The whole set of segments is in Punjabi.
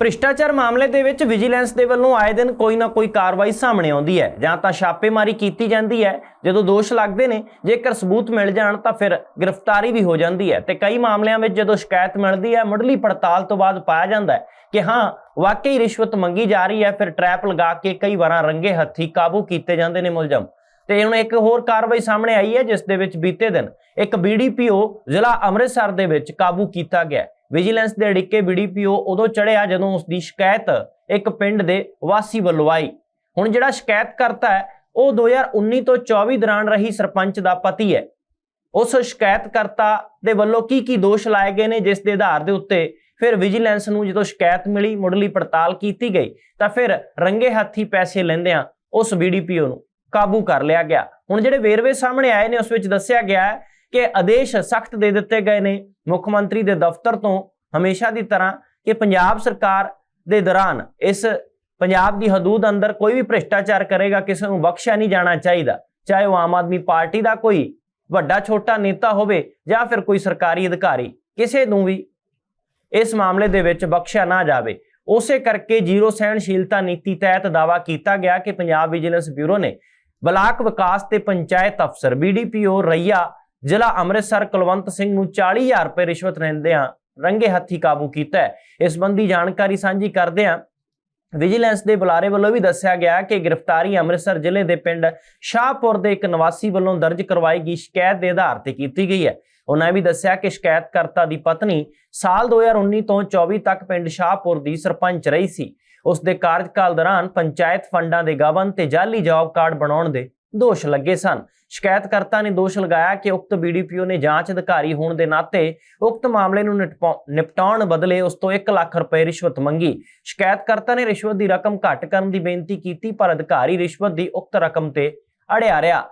ਭ੍ਰਿਸ਼ਟਾਚਾਰ ਮਾਮਲੇ ਦੇ ਵਿੱਚ ਵਿਜੀਲੈਂਸ ਦੇ ਵੱਲੋਂ ਆਏ ਦਿਨ ਕੋਈ ਨਾ ਕੋਈ ਕਾਰਵਾਈ ਸਾਹਮਣੇ ਆਉਂਦੀ ਹੈ। ਜਾਂ ਤਾਂ ਛਾਪੇਮਾਰੀ ਕੀਤੀ ਜਾਂਦੀ ਹੈ। ਜਦੋਂ ਦੋਸ਼ ਲੱਗਦੇ ਨੇ, ਜੇਕਰ ਸਬੂਤ ਮਿਲ ਜਾਣ ਤਾਂ ਫਿਰ ਗ੍ਰਿਫਤਾਰੀ ਵੀ ਹੋ ਜਾਂਦੀ ਹੈ। ਤੇ ਕਈ ਮਾਮਲਿਆਂ ਵਿੱਚ ਜਦੋਂ ਸ਼ਿਕਾਇਤ ਮਿਲਦੀ ਹੈ, ਮੁੱਢਲੀ ਪੜਤਾਲ ਤੋਂ ਬਾਅਦ ਪਾਇਆ ਜਾਂਦਾ ਹੈ ਕਿ ਹਾਂ, ਵਾਕਈ ਰਿਸ਼ਵਤ ਮੰਗੀ ਜਾ ਰਹੀ ਹੈ। ਫਿਰ ਟਰੈਪ ਲਗਾ ਕੇ ਕਈ ਵਾਰਾਂ ਰੰਗੇ ਹੱਥੀ ਕਾਬੂ ਕੀਤੇ ਜਾਂਦੇ ਨੇ ਮੁਲਜ਼ਮ। ਤੇ ਹੁਣ ਇੱਕ ਹੋਰ ਕਾਰਵਾਈ ਸਾਹਮਣੇ ਆਈ ਹੈ, ਜਿਸ ਦੇ ਵਿੱਚ ਬੀਤੇ ਦਿਨ ਇੱਕ ਬੀਡੀਪੀਓ ਜ਼ਿਲ੍ਹਾ ਅੰਮ੍ਰਿਤਸਰ ਦੇ ਵਿੱਚ ਕਾਬੂ ਕੀਤਾ ਗਿਆ ਵਿਜੀਲੈਂਸ ਦੇ ਅੜਿੱਕੇ ਬੀਡੀਪੀਓ ਉਦੋਂ ਚੜਿਆ ਜਦੋਂ ਉਸ ਦੀ ਸ਼ਿਕਾਇਤ ਇੱਕ ਪਿੰਡ ਦੇ ਵਾਸੀ ਵੱਲੋਂ ਆਈ। ਹੁਣ ਜਿਹੜਾ ਸ਼ਿਕਾਇਤ ਕਰਤਾ ਹੈ, ਉਹ 2019 ਤੋਂ 24 ਦੌਰਾਨ ਰਹੀ ਸਰਪੰਚ ਦਾ ਪਤੀ ਹੈ। ਉਸ ਸ਼ਿਕਾਇਤਕਰਤਾ ਦੇ ਵੱਲੋਂ ਕੀ ਕੀ ਦੋਸ਼ ਲਾਏ ਗਏ ਨੇ, ਜਿਸ ਦੇ ਆਧਾਰ ਦੇ ਉੱਤੇ ਫਿਰ ਵਿਜੀਲੈਂਸ ਨੂੰ ਜਦੋਂ ਸ਼ਿਕਾਇਤ ਮਿਲੀ ਮੁੱਢਲੀ ਪੜਤਾਲ ਕੀਤੀ ਗਈ, ਤਾਂ ਫਿਰ ਰੰਗੇ ਹੱਥੀ ਪੈਸੇ ਲੈਂਦਿਆਂ ਉਸ ਬੀਡੀਪੀਓ ਨੂੰ ਕਾਬੂ ਕਰ ਲਿਆ ਗਿਆ। ਹੁਣ ਜਿਹੜੇ ਵੇਰਵੇ ਸਾਹਮਣੇ ਆਏ ਨੇ, ਉਸ ਵਿੱਚ ਦੱਸਿਆ ਗਿਆ ਹੈ ਕਿ ਆਦੇਸ਼ ਸਖਤ ਦੇ ਦਿੱਤੇ ਗਏ ਨੇ ਮੁੱਖ ਮੰਤਰੀ ਦੇ ਦਫ਼ਤਰ ਤੋਂ ਹਮੇਸ਼ਾ ਦੀ ਤਰ੍ਹਾਂ ਕਿ ਪੰਜਾਬ ਸਰਕਾਰ ਦੇ ਦੌਰਾਨ ਇਸ ਪੰਜਾਬ ਦੀ ਹਦੂਦ ਅੰਦਰ ਕੋਈ ਵੀ ਭ੍ਰਿਸ਼ਟਾਚਾਰ ਕਰੇਗਾ, ਕਿਸੇ ਨੂੰ ਬਖਸ਼ਿਆ ਨਹੀਂ ਜਾਣਾ ਚਾਹੀਦਾ। ਚਾਹੇ ਉਹ ਆਮ ਆਦਮੀ ਪਾਰਟੀ ਦਾ ਕੋਈ ਵੱਡਾ ਛੋਟਾ ਨੇਤਾ ਹੋਵੇ ਜਾਂ ਫਿਰ ਕੋਈ ਸਰਕਾਰੀ ਅਧਿਕਾਰੀ, ਕਿਸੇ ਨੂੰ ਵੀ ਇਸ ਮਾਮਲੇ ਦੇ ਵਿੱਚ ਬਖਸ਼ਿਆ ਨਾ ਜਾਵੇ। ਉਸੇ ਕਰਕੇ ਜ਼ੀਰੋ ਸਹਿਣਸ਼ੀਲਤਾ ਨੀਤੀ ਤਹਿਤ ਦਾਵਾ ਕੀਤਾ ਗਿਆ ਕਿ ਪੰਜਾਬ ਵਿਜੀਲੈਂਸ ਬਿਊਰੋ ਨੇ ਬਲਾਕ ਵਿਕਾਸ ਤੇ ਪੰਚਾਇਤ ਅਫਸਰ ਬੀਡੀਪੀਓ ਰਈਆ ਜ਼ਿਲ੍ਹਾ ਅੰਮ੍ਰਿਤਸਰ ਕੁਲਵੰਤ ਸਿੰਘ ਨੂੰ 40000 ਰੁਪਏ ਰਿਸ਼ਵਤ ਲੈਂਦਿਆਂ ਰੰਗੇ ਹੱਥੀ ਕਾਬੂ ਕੀਤਾ ਹੈ। ਇਸ ਸੰਬੰਧੀ ਜਾਣਕਾਰੀ ਸਾਂਝੀ ਕਰਦਿਆਂ ਵਿਜੀਲੈਂਸ ਦੇ ਬੁਲਾਰੇ ਵੱਲੋਂ ਵੀ ਦੱਸਿਆ ਗਿਆ ਕਿ ਗ੍ਰਿਫਤਾਰੀ ਅੰਮ੍ਰਿਤਸਰ ਜ਼ਿਲ੍ਹੇ ਦੇ ਪਿੰਡ ਸ਼ਾਹਪੁਰ ਦੇ ਇੱਕ ਨਿਵਾਸੀ ਵੱਲੋਂ ਦਰਜ ਕਰਵਾਈ ਗਈ ਸ਼ਿਕਾਇਤ ਦੇ ਆਧਾਰ ਤੇ ਕੀਤੀ ਗਈ ਹੈ। ਉਹਨਾਂ ਇਹ ਵੀ ਦੱਸਿਆ ਕਿ ਸ਼ਿਕਾਇਤਕਰਤਾ ਦੀ ਪਤਨੀ ਸਾਲ 2019 ਤੋਂ 24 ਤੱਕ ਪਿੰਡ ਸ਼ਾਹਪੁਰ ਦੀ ਸਰਪੰਚ ਰਹੀ ਸੀ। ਉਸ ਦੇ ਕਾਰਜਕਾਲ ਦੌਰਾਨ ਪੰਚਾਇਤ ਫੰਡਾਂ ਦੇ ਗਬਨ ਤੇ ਜਾਲੀ ਜੌਬ ਕਾਰਡ ਬਣਾਉਣ ਦੇ ਦੋਸ਼ ਲੱਗੇ ਸਨ। ਸ਼ਿਕਾਇਤਕਰਤਾ ਨੇ ਦੋਸ਼ ਲਗਾਇਆ ਕਿ ਉਕਤ ਬੀਡੀਪੀਓ ਨੇ ਜਾਂਚ ਅਧਿਕਾਰੀ ਹੋਣ ਦੇ ਨਾਤੇ ਉਕਤ ਮਾਮਲੇ ਨੂੰ ਨਿਪਟਾਉਣ ਬਦਲੇ ਉਸ ਤੋਂ 1 ਲੱਖ ਰੁਪਏ ਰਿਸ਼ਵਤ ਮੰਗੀ। ਸ਼ਿਕਾਇਤਕਰਤਾ ਨੇ ਰਿਸ਼ਵਤ ਦੀ ਰਕਮ ਘੱਟ ਕਰਨ ਦੀ ਬੇਨਤੀ ਕੀਤੀ, ਪਰ ਅਧਿਕਾਰੀ ਰਿਸ਼ਵਤ ਦੀ ਉਕਤ ਰਕਮ ਤੇ ਅੜਿਆ ਰਿਹਾ।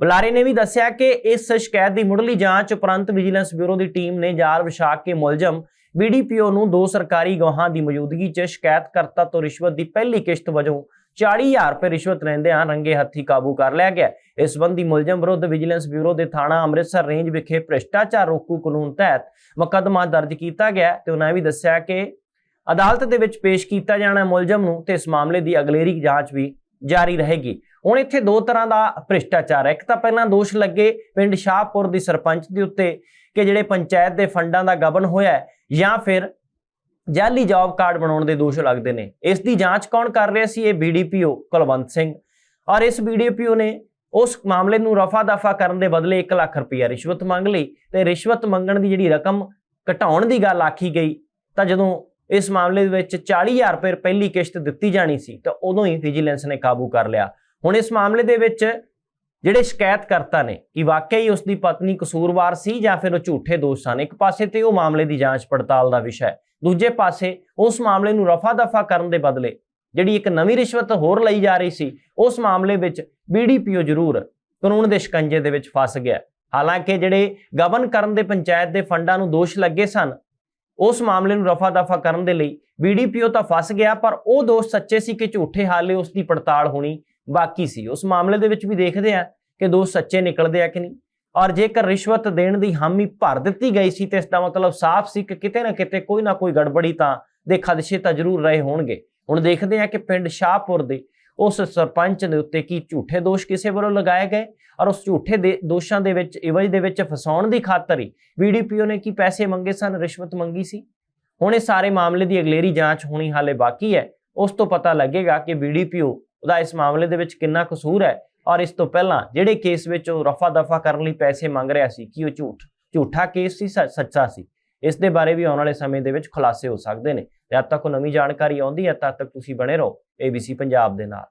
ਬੁਲਾਰੇ ਨੇ ਵੀ ਦੱਸਿਆ ਕਿ ਇਸ ਸ਼ਿਕਾਇਤ ਦੀ ਮੁੱਢਲੀ ਜਾਂਚ ਉਪਰੰਤ ਵਿਜੀਲੈਂਸ ਬਿਊਰੋ ਦੀ ਟੀਮ ਨੇ ਜਾਲ ਵਿਛਾ ਕੇ ਮੁਲਜ਼ਮ ਬੀਡੀਪੀਓ ਨੂੰ ਦੋ ਸਰਕਾਰੀ ਗਵਾਹਾਂ ਦੀ ਮੌਜੂਦਗੀ 'ਚ ਸ਼ਿਕਾਇਤਕਰਤਾ ਤੋਂ ਰਿਸ਼ਵਤ ਦੀ ਪਹਿਲੀ ਕਿਸ਼ਤ ਵਜੋਂ 40000 ਰੁਪਏ ਰਿਸ਼ਵਤ ਲੈਂਦਿਆਂ ਰੰਗੇ ਹੱਥੀ ਕਾਬੂ ਕਰ ਲਿਆ ਗਿਆ ਇਸ ਸੰਬੰਧੀ ਮੁਲਜ਼ਮ ਵਿਰੁੱਧ ਵਿਜੀਲੈਂਸ ਬਿਊਰੋ ਦੇ ਥਾਣਾ ਅੰਮ੍ਰਿਤਸਰ ਰੇਂਜ ਵਿਖੇ ਭ੍ਰਿਸ਼ਟਾਚਾਰ ਰੋਕੂ ਕਾਨੂੰਨ ਤਹਿਤ ਮੁਕੱਦਮਾ ਦਰਜ ਕੀਤਾ ਗਿਆ ਤੇ ਉਹਨਾਂ ਇਹ ਵੀ ਦੱਸਿਆ ਕਿ ਅਦਾਲਤ ਦੇ ਵਿੱਚ ਪੇਸ਼ ਕੀਤਾ ਜਾਣਾ ਮੁਲਜ਼ਮ ਨੂੰ ਤੇ ਇਸ ਮਾਮਲੇ ਦੀ ਅਗਲੇਰੀ ਜਾਂਚ ਵੀ ਜਾਰੀ ਰਹੇਗੀ। ਹੁਣ ਇੱਥੇ ਦੋ ਤਰ੍ਹਾਂ ਦਾ ਭ੍ਰਿਸ਼ਟਾਚਾਰ ਹੈ। ਇੱਕ ਤਾਂ ਪਹਿਲਾਂ ਦੋਸ਼ ਲੱਗੇ ਪਿੰਡ ਸ਼ਾਹਪੁਰ ਦੀ ਸਰਪੰਚ ਦੇ ਉੱਤੇ ਕਿ ਜਿਹੜੇ ਪੰਚਾਇਤ ਦੇ ਫੰਡਾਂ ਦਾ ਗਬਨ ਹੋਇਆ ਜਾਂ ਫਿਰ ਜਾਲੀ ਜੌਬ ਕਾਰਡ ਬਣਾਉਣ ਦੇ ਦੋਸ਼ ਲੱਗਦੇ ਨੇ। ਇਸ ਦੀ ਜਾਂਚ ਕੌਣ ਕਰ ਰਿਹਾ ਸੀ? ਇਹ ਬੀਡੀਪੀਓ ਕੁਲਵੰਤ ਸਿੰਘ। ਔਰ ਇਸ ਬੀਡੀਪੀਓ ਨੇ ਉਸ ਮਾਮਲੇ ਨੂੰ ਰਫਾ ਦਫਾ ਕਰਨ ਦੇ ਬਦਲੇ 1 ਲੱਖ ਰੁਪਇਆ ਰਿਸ਼ਵਤ ਮੰਗ ਲਈ ਤੇ ਰਿਸ਼ਵਤ ਮੰਗਣ ਦੀ ਜਿਹੜੀ ਰਕਮ ਘਟਾਉਣ ਦੀ ਗੱਲ ਆਖੀ ਗਈ, ਤਾਂ ਜਦੋਂ ਇਸ ਮਾਮਲੇ ਦੇ ਵਿੱਚ 40000 ਰੁਪਏ ਪਹਿਲੀ ਕਿਸ਼ਤ ਦਿੱਤੀ ਜਾਣੀ ਸੀ, ਤਾਂ ਉਦੋਂ ਹੀ ਵਿਜੀਲੈਂਸ ਨੇ ਕਾਬੂ ਕਰ ਲਿਆ। ਹੁਣ ਇਸ ਮਾਮਲੇ ਦੇ ਵਿੱਚ ਜਿਹੜੇ ਸ਼ਿਕਾਇਤਕਰਤਾ ਨੇ, ਕਿ ਵਾਕਈ ਉਸ ਦੀ ਪਤਨੀ ਕਸੂਰਵਾਰ ਸੀ ਜਾਂ ਫਿਰ ਉਹ ਝੂਠੇ ਦੋਸ਼ ਸਨ, ਇੱਕ ਪਾਸੇ ਤੇ ਉਹ ਮਾਮਲੇ ਦੀ ਜਾਂਚ ਪੜਤਾਲ ਦਾ ਵਿਸ਼ਾ ਹੈ। ਦੂਜੇ ਪਾਸੇ ਉਸ ਮਾਮਲੇ ਨੂੰ ਰਫਾ ਦਫਾ ਕਰਨ ਦੇ ਬਦਲੇ ਜਿਹੜੀ ਇੱਕ ਨਵੀਂ ਰਿਸ਼ਵਤ ਹੋਰ ਲਈ ਜਾ ਰਹੀ ਸੀ, ਉਸ ਮਾਮਲੇ ਵਿੱਚ ਬੀਡੀਪੀਓ ਜ਼ਰੂਰ ਕਾਨੂੰਨ ਦੇ ਸ਼ਿਕੰਜੇ ਦੇ ਵਿੱਚ ਫਸ ਗਿਆ ਹਾਲਾਂਕਿ ਜਿਹੜੇ ਗਵਨ ਕਰਨ ਦੇ ਪੰਚਾਇਤ ਦੇ ਫੰਡਾਂ ਨੂੰ ਦੋਸ਼ ਲੱਗੇ ਸਨ, ਉਸ ਮਾਮਲੇ ਨੂੰ ਰਫਾ ਦਫਾ ਕਰਨ ਦੇ ਲਈ ਬੀਡੀਪੀਓ ਤਾਂ ਫਸ ਗਿਆ, ਪਰ ਉਹ ਦੋਸ਼ ਸੱਚੇ ਸੀ ਕਿ ਝੂਠੇ ਹਾਲੇ ਉਸ ਦੀ ਪੜਤਾਲ ਹੋਣੀ ਬਾਕੀ ਸੀ। ਉਸ ਮਾਮਲੇ ਦੇ ਵਿੱਚ ਵੀ ਦੇਖਦੇ ਆ ਕਿ ਦੋਸ਼ ਸੱਚੇ ਨਿਕਲਦੇ ਆ ਕਿ ਨਹੀਂ। ਔਰ ਜੇਕਰ ਰਿਸ਼ਵਤ ਦੇਣ ਦੀ ਹਾਮੀ ਭਰ ਦਿੱਤੀ ਗਈ ਸੀ ਤੇ ਇਸ ਦਾ ਮਤਲਬ ਸਾਫ਼ ਸੀ ਕਿ ਕਿਤੇ ਨਾ ਕਿਤੇ ਕੋਈ ਨਾ ਕੋਈ ਗੜਬੜੀ ਤਾਂ ਦੇ ਖਦਸ਼ੇ ਤਾਂ ਜ਼ਰੂਰ ਰਹੇ ਹੋਣਗੇ। ਹੁਣ ਦੇਖਦੇ ਹਾਂ ਕਿ ਪਿੰਡ ਸ਼ਾਹਪੁਰ ਦੇ ਉਸ ਸਰਪੰਚ ਦੇ ਉੱਤੇ ਕੀ ਝੂਠੇ ਦੋਸ਼ ਕਿਸੇ ਵੱਲੋਂ ਲਗਾਏ ਗਏ ਔਰ ਉਸ ਝੂਠੇ ਦੇ ਦੋਸ਼ਾਂ ਦੇ ਵਿੱਚ, ਇਵਜ ਦੇ ਵਿੱਚ ਫਸਾਉਣ ਦੀ ਖਾਤਰ ਹੀ ਬੀਡੀਪੀਓ ਨੇ ਕੀ ਪੈਸੇ ਮੰਗੇ ਸਨ, ਰਿਸ਼ਵਤ ਮੰਗੀ ਸੀ? ਹੁਣ ਇਹ ਸਾਰੇ ਮਾਮਲੇ ਦੀ ਅਗਲੇਰੀ ਜਾਂਚ ਹੋਣੀ ਹਾਲੇ ਬਾਕੀ ਹੈ। ਉਸ ਤੋਂ ਪਤਾ ਲੱਗੇਗਾ ਕਿ ਬੀਡੀਪੀਓ ਉਹਦਾ ਇਸ ਮਾਮਲੇ ਦੇ ਵਿੱਚ ਕਿੰਨਾ ਕਸੂਰ ਹੈ ਔਰ ਇਸ ਤੋਂ ਪਹਿਲਾਂ ਜਿਹੜੇ ਕੇਸ ਵਿੱਚ ਉਹ ਰਫਾ ਦਫਾ ਕਰਨ ਲਈ ਪੈਸੇ ਮੰਗ ਰਿਹਾ ਸੀ, ਕਿ ਉਹ ਝੂਠ, ਝੂਠਾ ਕੇਸ ਸੀ, ਸੱਚਾ ਸੀ? ਇਸ ਦੇ ਬਾਰੇ ਵੀ ਆਉਣ ਵਾਲੇ ਸਮੇਂ ਦੇ ਵਿੱਚ ਖੁਲਾਸੇ ਹੋ ਸਕਦੇ ਨੇ। ਜਦ ਤੱਕ ਕੋਈ ਨਵੀਂ ਜਾਣਕਾਰੀ ਆਉਂਦੀ ਹੈ, ਤਦ ਤੱਕ ਤੁਸੀਂ ਬਣੇ ਰਹੋ। ABC ਪੰਜਾਬ ਦੇ ਨਾਲ।